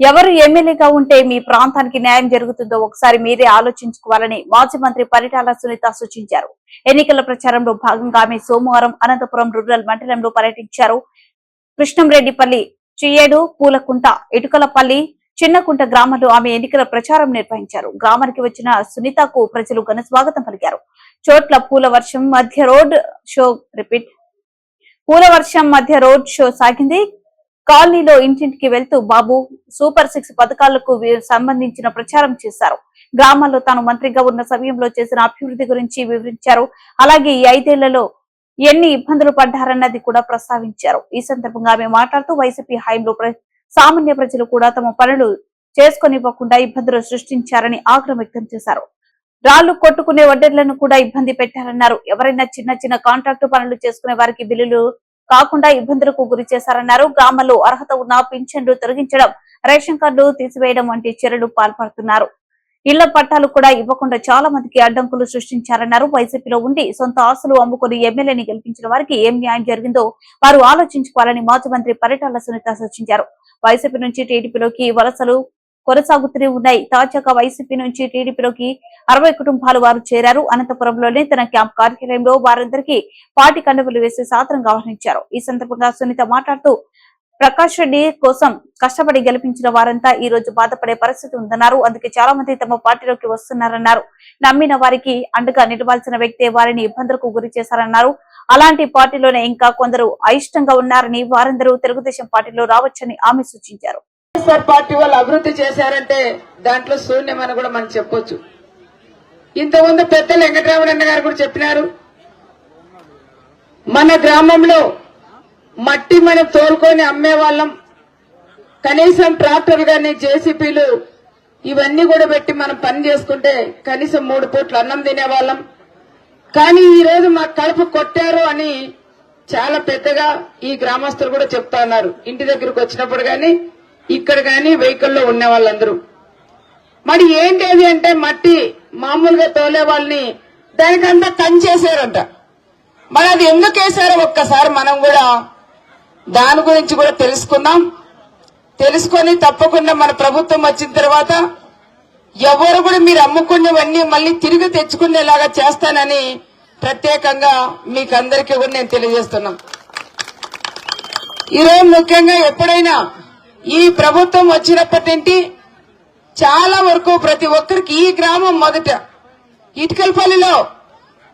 ఎవరు ఎమ్మెల్యేగా ఉంటే మీ ప్రాంతానికి న్యాయం జరుగుతుందో ఒకసారి మీరే ఆలోచించుకోవాలని మాజీ మంత్రి పరిటాల సునీత సూచించారు. ఎన్నికల ప్రచారంలో భాగంగా ఆమె సోమవారం అనంతపురం రూరల్ మండలంలో పర్యటించారు. కృష్ణంరెడ్డిపల్లి చియ్యేడు పూలకుంట ఇటుకలపల్లి చిన్నకుంట గ్రామంలో ఆమె ఎన్నికల ప్రచారం నిర్వహించారు. గ్రామానికి వచ్చిన సునీతకు ప్రజలు ఘన స్వాగతం పలికారు. చోట్ల పూల వర్షం మధ్య రోడ్ షో రిపీట్ పూల వర్షం మధ్య రోడ్ షో సాగింది. కాలనీలో ఇంటింటికి వెళ్తూ బాబు సూపర్ సిక్స్ పథకాలకు సంబంధించిన ప్రచారం చేశారు. గ్రామాల్లో తాను మంత్రిగా ఉన్న సమయంలో చేసిన అభివృద్ధి గురించి వివరించారు. అలాగే ఈ ఐదేళ్ళలో ఎన్ని ఇబ్బందులు పడ్డారన్నది కూడా ప్రస్తావించారు. ఈ సందర్భంగా ఆమె మాట్లాడుతూ వైసీపీ హయాంలో ప్ర- సామాన్య ప్రజలు కూడా తమ పనులు చేసుకొనివ్వకుండా ఇబ్బందులు సృష్టించారని ఆగ్రహం వ్యక్తం చేశారు. రాళ్ళు కొట్టుకునే వడ్డర్లను కూడా ఇబ్బంది పెట్టారన్నారు. ఎవరైనా చిన్న చిన్న కాంట్రాక్టు పనులు చేసుకునే వారికి బిల్లులు కాకుండా ఇబ్బందులకు గురి చేశారన్నారు. గ్రామాల్లో అర్హత ఉన్న పింఛన్లు తొలగించడం రేషన్ కార్డు తీసివేయడం వంటి చర్యలు పాల్పడుతున్నారు. ఇళ్ళ పట్టాలు కూడా ఇవ్వకుండా చాలా మందికి అడ్డంకులు సృష్టించారన్నారు. వైసీపీలో ఉండి సొంత ఆస్తులు అమ్ముకుని ఎమ్మెల్యేని గెలిపించిన వారికి ఏం న్యాయం జరిగిందో వారు ఆలోచించుకోవాలని మాజీ మంత్రి పరిటాల సునీత సూచించారు. వైసీపీ నుంచి టీడీపీలోకి వలసలు కొనసాగుతూనే ఉన్నాయి. తాజాగా వైసీపీ నుంచి టీడీపీలోకి అరవై కుటుంబాలు వారు చేరారు. అనంతపురంలోనే తన క్యాంప్ కార్యాలయంలో వారందరికీ పార్టీ కండువలు వేసి సాదరంగా ఆహ్వానించారు. ఈ సందర్భంగా సునీత మాట్లాడుతూ ప్రకాష్ రెడ్డి కోసం కష్టపడి గెలిపించిన వారంతా ఈ రోజు బాధపడే పరిస్థితి ఉందన్నారు. అందుకే చాలా మంది తమ పార్టీలోకి వస్తున్నారన్నారు. నమ్మిన వారికి అండగా నిలవాల్సిన వ్యక్తే వారిని ఇబ్బందులకు గురి చేశారన్నారు. అలాంటి పార్టీలోనే ఇంకా కొందరు అయిష్టంగా ఉన్నారని వారందరూ తెలుగుదేశం పార్టీలో రావచ్చని ఆమె సూచించారు. వైఎస్ఆర్ పార్టీ వాళ్ళు అభివృద్ధి చేశారంటే దాంట్లో శూన్యమని కూడా మనం చెప్పొచ్చు. ఇంతకుముందు పెద్ద వెంకటరామరెడ్డి గారు కూడా చెప్పినారు. మన గ్రామంలో మట్టి మనం తోలుకొని అమ్మే వాళ్ళం కనీసం ట్రాక్టర్ కానీ జేసీపీలు ఇవన్నీ కూడా పెట్టి మనం పని చేసుకుంటే కనీసం మూడు పూట్లు అన్నం తినేవాళ్ళం. కానీ ఈ రోజు మా కడుపు కొట్టారు అని చాలా పెద్దగా ఈ గ్రామస్తులు కూడా చెప్తా ఉన్నారు. ఇంటి దగ్గరకు వచ్చినప్పుడు కానీ ఇక్కడ కానీ వెహికల్లో ఉన్న వాళ్ళందరూ. మరి ఏంటేది అంటే మట్టి మామూలుగా తోలే వాళ్ళని దానికంతా కంచేసారంట మరి అది ఎందుకు వేసారో ఒక్కసారి మనం కూడా దాని గురించి కూడా తెలుసుకుందాం. తెలుసుకొని తప్పకుండా మన ప్రభుత్వం వచ్చిన తర్వాత ఎవరు కూడా మీరు అమ్ముకునేవన్నీ మళ్ళీ తిరిగి తెచ్చుకునేలాగా చేస్తానని ప్రత్యేకంగా మీకు అందరికీ కూడా నేను తెలియజేస్తున్నాం ఈరోజు ముఖ్యంగా ఎప్పుడైనా ఈ ప్రభుత్వం వచ్చినప్పటి నుండి చాలా వరకు ప్రతి ఒక్కరికి ఈ గ్రామం మొదట ఇటుకలపల్లిలో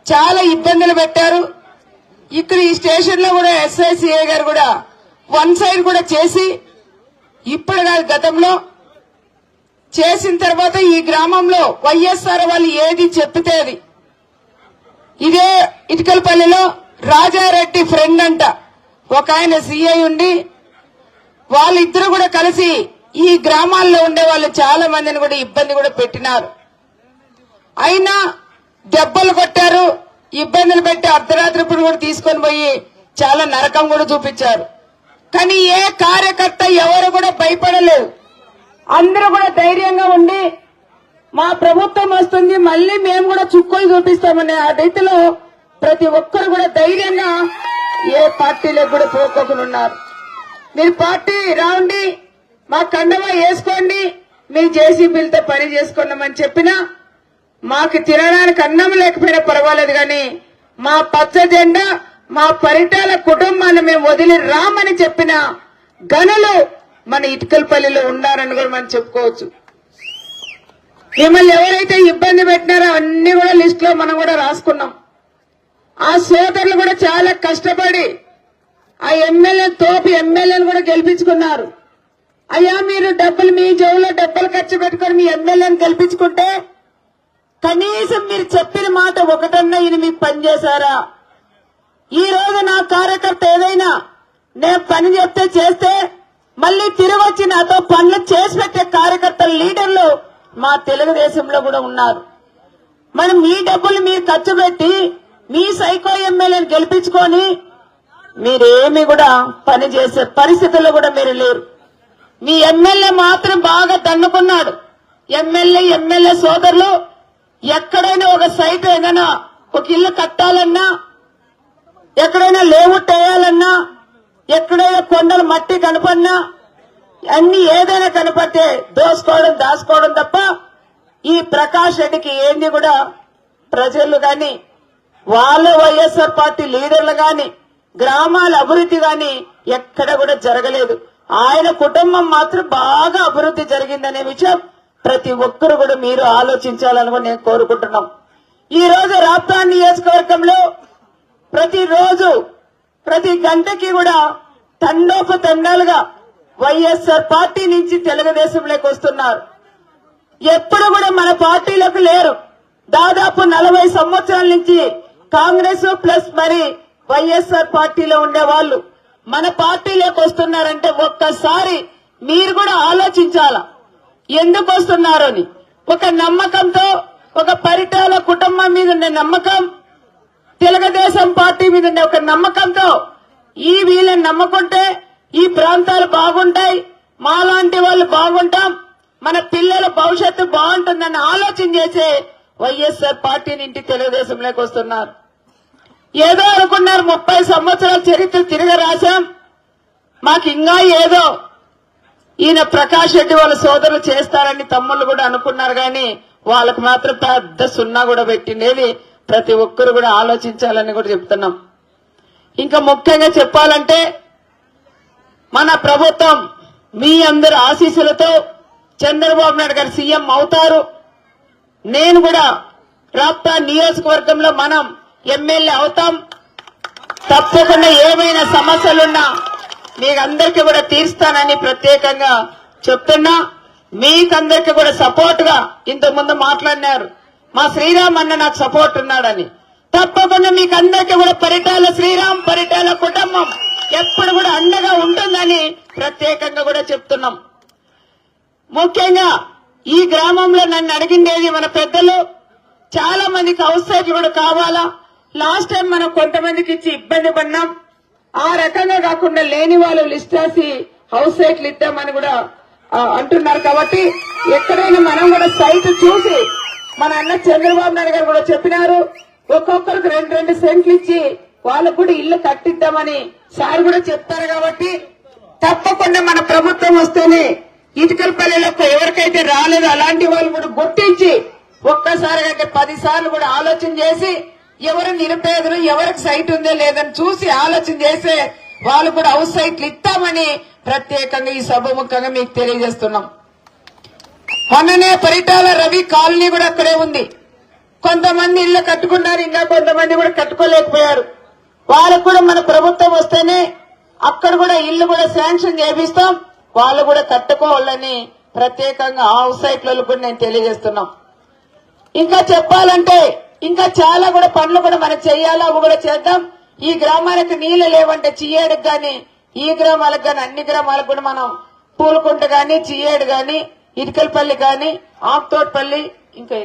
చాలా ఇబ్బందులు పెట్టారు. ఇక్కడ ఈ స్టేషన్లో కూడా ఎస్ఐసిఏ గారు కూడా వన్ సైడ్ కూడా చేసి ఇప్పుడు కాదు గతంలో చేసిన తర్వాత ఈ గ్రామంలో వైఎస్ఆర్ వాళ్ళు ఏది చెప్తే అది. ఇదే ఇటుకలపల్లిలో రాజారెడ్డి ఫ్రెండ్ అంట. ఒక ఆయన సీఐ ఉండి వాళ్ళిద్దరు కూడా కలిసి ఈ గ్రామాల్లో ఉండే వాళ్ళు చాలా మందిని కూడా ఇబ్బంది కూడా పెట్టినారు. అయినా దెబ్బలు కొట్టారు ఇబ్బందులు పెట్టి అర్ధరాత్రి ఇప్పుడు కూడా తీసుకొని పోయి చాలా నరకం కూడా చూపించారు. కానీ ఏ కార్యకర్త ఎవరు కూడా భయపడలేదు. అందరూ కూడా ధైర్యంగా ఉండి మా ప్రభుత్వం వస్తుంది మళ్ళీ మేము కూడా చుక్కలు చూపిస్తామనే ఆ రైతులు ప్రతి ఒక్కరు కూడా ధైర్యంగా ఏ పార్టీలకు కూడా పోకోకుండా ఉన్నారు. మీరు పార్టీ రావండి మా కండవ వేసుకోండి మీ జేసీబీలతో పని చేసుకున్నామని చెప్పినా మాకు తినడానికి అన్నం లేకపోయినా పర్వాలేదు కానీ మా పచ్చ జెండా మా పరిటాల కుటుంబాన్ని మేము వదిలి రామని చెప్పిన గనులు మన ఇటుకలపల్లిలో ఉన్నారని కూడా మనం చెప్పుకోవచ్చు. మిమ్మల్ని ఎవరైతే ఇబ్బంది పెట్టినారో అన్ని కూడా లిస్ట్లో మనం కూడా రాసుకున్నాం. ఆ సోదరులు కూడా చాలా కష్టపడి ఆ ఎమ్మెల్యే తోపు ఎమ్మెల్యేలు కూడా గెలిపించుకున్నారు. అయ్యా మీరు డబ్బులు మీ జోబులో డబ్బులు ఖర్చు పెట్టుకొని మీ ఎమ్మెల్యేని గెలిపించుకుంటే కనీసం మీరు చెప్పిన మాట ఒకటన్నా ఇది మీకు పనిచేశారా ఈ రోజు నా కార్యకర్త ఏదైనా నేను పని చెప్తే చేస్తే మళ్ళీ తిరిగి నాతో పనులు చేసి పెట్టే కార్యకర్తల లీడర్లు మా తెలుగుదేశంలో కూడా ఉన్నారు. మనం మీ డబ్బులు మీరు ఖర్చు పెట్టి మీ సైకో ఎమ్మెల్యేని గెలిపించుకొని మీరేమి కూడా పని చేసే పరిస్థితుల్లో కూడా మీరు లేరు. మీ ఎమ్మెల్యే మాత్రం బాగా తన్నుకున్నాడు. ఎమ్మెల్యే ఎమ్మెల్యే సోదరులు ఎక్కడైనా ఒక సైట్ ఏదైనా ఒక ఇల్లు కట్టాలన్నా ఎక్కడైనా లేవుట్ వేయాలన్నా ఎక్కడైనా కొండలు మట్టి కనపడినా అన్ని ఏదైనా కనపడితే దోసుకోవడం దాచుకోవడం తప్ప ఈ ప్రకాష్ రెడ్డికి ఏంది కూడా ప్రజలు గాని వాళ్ళ వైఎస్ఆర్ పార్టీ లీడర్లు గాని గ్రామాల అభివృద్ధి గాని ఎక్కడ కూడా జరగలేదు. ఆయన కుటుంబం మాత్రం బాగా అభివృద్ధి జరిగిందనే విషయం ప్రతి ఒక్కరు కూడా మీరు ఆలోచించాలని నేను కోరుకుంటున్నాం. ఈ రోజు రాప్తా నియోజకవర్గంలో ప్రతిరోజు ప్రతి గంటకి కూడా తండోపు తండాలుగా వైఎస్ఆర్ పార్టీ నుంచి తెలుగుదేశంలోకి వస్తున్నారు. ఎప్పుడు కూడా మన పార్టీలకు లేరు. దాదాపు నలభై సంవత్సరాల నుంచి కాంగ్రెస్ ప్లస్ మరి వైఎస్ఆర్ పార్టీలో ఉండే వాళ్ళు మన పార్టీలోకి వస్తున్నారంటే ఒక్కసారి మీరు కూడా ఆలోచించాల? ఎందుకు వస్తున్నారు అని? ఒక నమ్మకంతో ఒక పరిటాల కుటుంబం మీద ఉండే నమ్మకం తెలుగుదేశం పార్టీ మీద ఉండే ఒక నమ్మకంతో ఈ వీళ్ళని నమ్ముకుంటే ఈ ప్రాంతాలు బాగుంటాయి మాలాంటి వాళ్ళు బాగుంటాం మన పిల్లల భవిష్యత్తు బాగుంటుందని ఆలోచన చేసే వైఎస్ఆర్ పార్టీ నుండి తెలుగుదేశంలోకి వస్తున్నారు. ఏదో అనుకున్నారు ముప్పై సంవత్సరాల చరిత్ర తిరిగి రాశాం. మాకు ఇంకా ఏదో ఈయన ప్రకాష్ రెడ్డి వాళ్ళ సోదరులు చేస్తారని తమ్ముళ్ళు కూడా అనుకున్నారు కానీ వాళ్ళకు మాత్రం పెద్ద సున్నా కూడా పెట్టిండేది. ప్రతి ఒక్కరు కూడా ఆలోచించాలని కూడా చెప్తున్నాం. ఇంకా ముఖ్యంగా చెప్పాలంటే మన ప్రభుత్వం మీ అందరి ఆశీస్సులతో చంద్రబాబు నాయుడు గారు సీఎం అవుతారు. నేను కూడా రాప్తా నియోజకవర్గంలో మనం ఎమ్మెల్యే అవుతాం. తప్పకుండా ఏమైనా సమస్యలున్నా మీకందరికీ కూడా తీర్స్తానని ప్రత్యేకంగా చెప్తున్నా. మీకందరికీ కూడా సపోర్ట్గా ఇంతకుముందు మాట్లాడినారు. మా శ్రీరామ్ అన్న నాకు సపోర్ట్ ఉన్నాడని. తప్పకుండా మీకు అందరికీ కూడా పరిటాల శ్రీరామ్ పరిటాల కుటుంబం ఎప్పుడు కూడా అండగా ఉంటుందని ప్రత్యేకంగా కూడా చెప్తున్నాం. ముఖ్యంగా ఈ గ్రామంలో నన్ను అడిగిండేది మన పెద్దలు. చాలా మందికి హౌస్ కూడా కావాలా? లాస్ట్ టైం మనం కొంతమందికి ఇచ్చి ఇబ్బంది పడినాం ఆ రకంగా కాకుండా లేని వాళ్ళు లిస్ట్ రాసి హౌస్ సైట్లు ఇద్దామని కూడా అంటున్నారు కాబట్టి ఎక్కడైనా మనం కూడా సైట్ చూసి మన అన్న చంద్రబాబు నాయుడు గారు కూడా చెప్పినారు. ఒక్కొక్కరికి రెండు రెండు సెంట్లు ఇచ్చి వాళ్ళకు కూడా ఇల్లు కట్టిద్దామని సార్ కూడా చెప్తారు కాబట్టి తప్పకుండా మన ప్రభుత్వం వస్తేనే ఇటుకలపల్లిలకు ఎవరికైతే రాలేదు అలాంటి వాళ్ళు కూడా గుర్తించి ఒక్కసారి కంటే పది సార్లు కూడా ఆలోచన చేసి ఎవరు నిరుపేదలు ఎవరికి సైట్ ఉందే లేదని చూసి ఆలోచన చేసే వాళ్ళు కూడా హౌస్ సైట్లు ఇస్తామని ప్రత్యేకంగా ఈ సభముఖంగా మీకు తెలియజేస్తున్నాం. మొన్ననే పరిటాల రవి కాలనీ కూడా అక్కడే ఉంది. కొంతమంది ఇల్లు కట్టుకున్నారు ఇంకా కొంతమంది కూడా కట్టుకోలేకపోయారు. వాళ్ళకు కూడా మన ప్రభుత్వం వస్తేనే అక్కడ కూడా ఇల్లు కూడా శాంక్షన్ చేపిస్తాం. వాళ్ళు కూడా కట్టుకోవాలని ప్రత్యేకంగా ఆ హౌస్ సైట్లలో కూడా నేను తెలియజేస్తున్నాం. ఇంకా చెప్పాలంటే ఇంకా చాలా కూడా పనులు కూడా మనం చేయాలా? అవి కూడా చేద్దాం. ఈ గ్రామానికి నీళ్ళు లేవంటే చియ్యేడుకు గాని ఈ గ్రామాలకు గాని అన్ని గ్రామాలకు కూడా మనం పూలకుంట గాని చియ్యేడు గాని ఇటుకలపల్లి గాని ఆక్తోట్పల్లి ఇంకా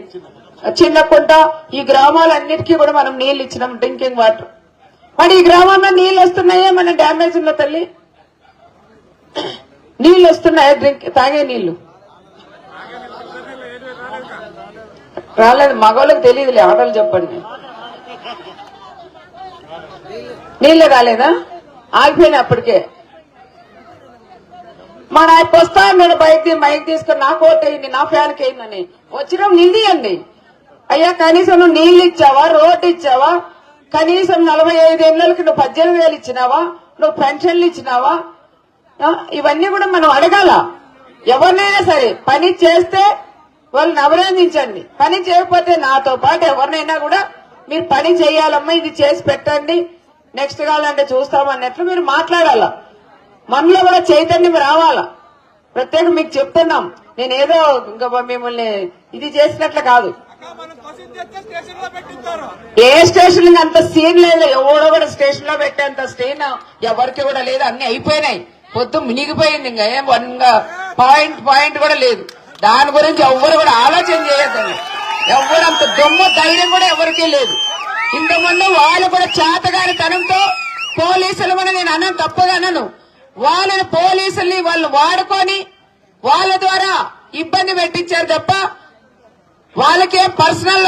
చిన్నకుంట ఈ గ్రామాలన్నిటికీ కూడా మనం నీళ్ళు ఇచ్చినాం డ్రింకింగ్ వాటర్. మరి ఈ గ్రామంలో నీళ్ళు వస్తున్నాయా మన డ్యామేజ్ ఉన్న తల్లి? నీళ్ళు వస్తున్నాయా? డ్రింక్ తాగే నీళ్ళు రాలేదు మగవాళ్ళకి తెలియదులే ఆడలు చెప్పండి. నీళ్ళు రాలేదా? ఆగిపోయినా అప్పటికే. మా నాయకు వస్తా నేను బైక్ తీ- మైక్ తీసుకుని కోట్ ఓటేయండి నా ఫ్యాన్కి అయిందని వచ్చిన నిండియండి అయ్యా కనీసం నువ్వు నీళ్ళు ఇచ్చావా రోడ్డు ఇచ్చావా? కనీసం నలభై ఐదు ఏళ్ళకి నువ్వు పద్దెనిమిది వేలు ఇచ్చినావా? నువ్వు పెన్షన్లు ఇచ్చినావా? ఇవన్నీ కూడా మనం అడగాల. ఎవరినైనా సరే పని చేస్తే వాళ్ళని అభినందించండి. పని చేయకపోతే నాతో పాటు ఎవరినైనా కూడా మీరు పని చేయాలమ్మా ఇది చేసి పెట్టండి. నెక్స్ట్ కావాలంటే చూస్తామన్నట్లు మీరు మాట్లాడాల. మనలో కూడా చైతన్యం రావాలా. ప్రత్యేక మీకు చెప్తున్నాం. నేను ఏదో ఇంకా మిమ్మల్ని ఇది చేసినట్లు కాదు. ఏ స్టేషన్ అంత సీన్ లేదు. ఎవడో కూడా స్టేషన్లో పెట్టేంత సీన్ ఎవరికి కూడా లేదు. అన్ని అయిపోయినాయి. పొద్దు మునిగిపోయింది. ఇంకా ఏం వన్ పాయింట్ పాయింట్ కూడా లేదు. దాని గురించి ఎవ్వరు కూడా ఆలోచన చేయొద్దండి. ఎవ్వరు అంత దొమ్మ ధైర్యం కూడా ఎవరికీ లేదు. ఇంతకుముందు వాళ్ళు కూడా చేతగాని తనంతో పోలీసులు కూడా నేను అన్నాను తప్పగా అన్నాను. వాళ్ళని పోలీసుల్ని వాళ్ళు వాడుకొని వాళ్ళ ద్వారా ఇబ్బంది పెట్టించారు తప్ప వాళ్ళకే పర్సనల్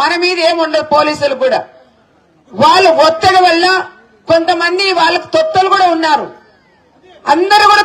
మన మీద ఏముండదు పోలీసులు కూడా. వాళ్ళు ఒత్తిడి వల్ల కొంతమంది వాళ్ళకి తొత్తులు కూడా ఉన్నారు. అందరూ కూడా